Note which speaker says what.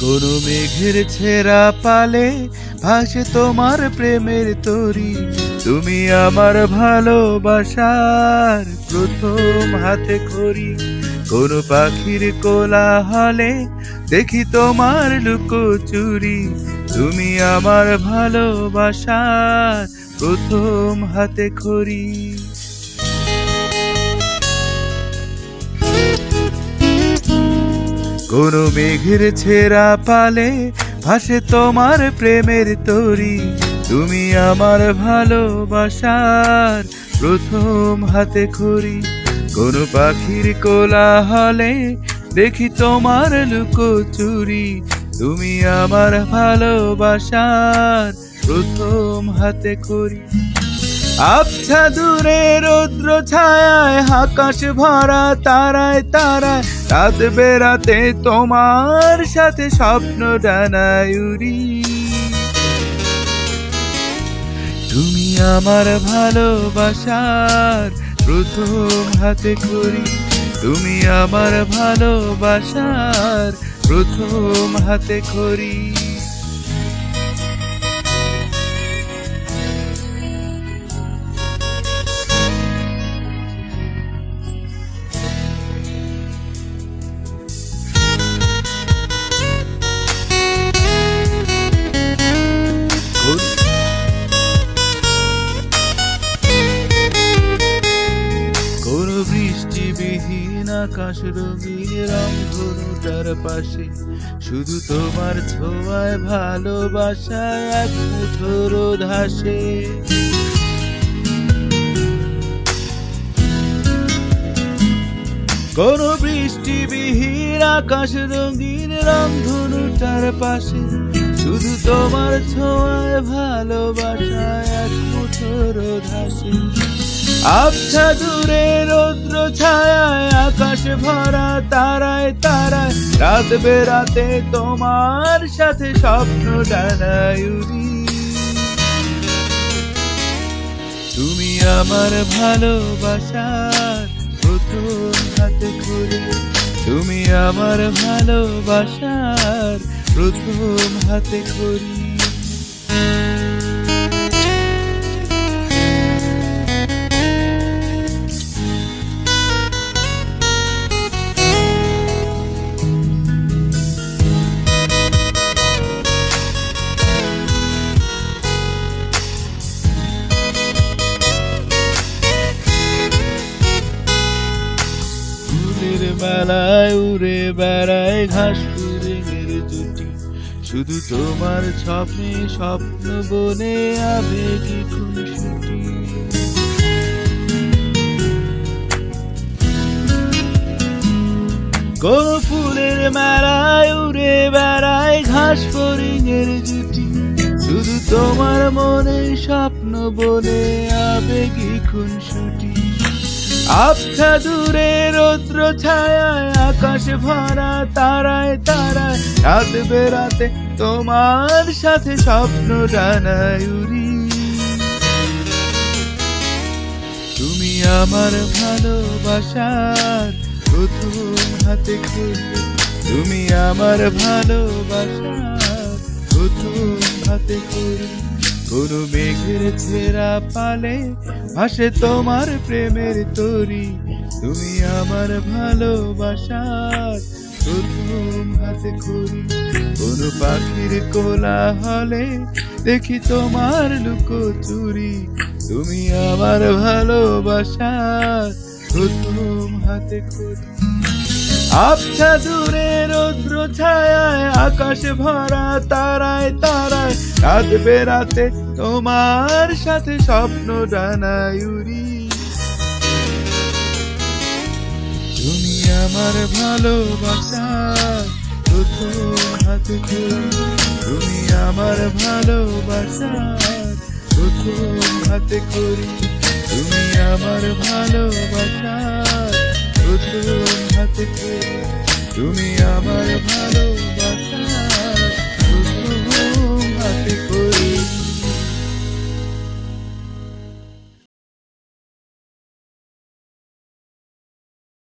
Speaker 1: কোন মেঘের ছেঁড়া পালে ভাসে তোমার প্রেমের তরি। তুমি আমার ভালোবাসার প্রথম হাতে খড়ি। কোন পাখির কোলা হলে দেখি তোমার লুকোচুরি তুমি আমার ভালোবাসার প্রথম হাতে খড়ি। কোন মেঘের ছেঁড়া পালে ভাসে তোমার প্রেমের তরি। তুমি আমার ভালোবাসার প্রথম হাতে খড়ি। কোন পাখির কোলা হলে দেখি তোমার লুকোচুরি। তুমি আমার ভালোবাসার প্রথম হাতে খড়ি। আবছা দূরে রৌদ্র ছায়ায়, আকাশ ভরা তারায় তারায় রাত বেরাতে তোমার সাথে স্বপ্ন ডানায় উড়ি। তুমি আমার ভালোবাসার প্রথম হাতে করি। তুমি আমার ভালোবাসার প্রথম হাতে করি। আকাশ রঙিন রং ধনুটার পাশে। শুধু তোমার ছোঁয়ায় ভালোবাসায় এক মুঠোর ধাসে। কোন বৃষ্টি বিহীন আকাশ রঙিন রং ধনুটার পাশে। শুধু তোমার ছোঁয়ায় ভালোবাসায় এক মুঠোর ধাসে। আবছা দূরে রৌদ্র ছায়ায়, আকাশ ভরা তারায় তারায়, রাত বেরাতে তোমার সাথে স্বপ্ন ডানায় তুমি আমার ভালোবাসার প্রথম হাতে খড়ি তুমি আমার ভালোবাসার প্রথম হাতে খড়ি মেলায় উড়ে বেড়ায় ঘাস ফুলের জুটি শুধু তোমার স্বপ্নে স্বপ্ন বনে আবেগি খুনসুটি। কোন ফুলের মেলায় উড়ে বেড়ায় ঘাস ফরিঙের জুটি। শুধু তোমার মনে স্বপ্ন বলে আবেগি খুনসুটি। আবছা দূরে রৌদ্র ছায়ায়, আকাশ ভরা তারায় তারায় রাত বেরাতে তোমার সাথে স্বপ্ন ডানায় উড়ি। তুমি আমার ভালোবাসার প্রথম হাতে তুমি আমার ভালোবাসার প্রথম হাতে খুলি। কোন মেঘের ছেঁড়া পালে ভাসে তোমার প্রেমের তরি। তুমি আমার ভালোবাসার প্রথম হাতে খুলি কোন পাখির কোলা হলে দেখি তোমার লুকোচুরি। তুমি আমার ভালোবাসার প্রথম হাতে খুলি আবছা দূরে রৌদ্র ছায়ায়, আকাশ ভরা তারায় তারায় রাত বেরাতে তোমার সাথে স্বপ্ন ডানায় তুমি আমার ভালোবাসা হাতে তুমি আমার ভালোবাসা হাতে খড়ি তুমি আমার ভালোবাসার প্রথম হাতে তুমি আমার ভালো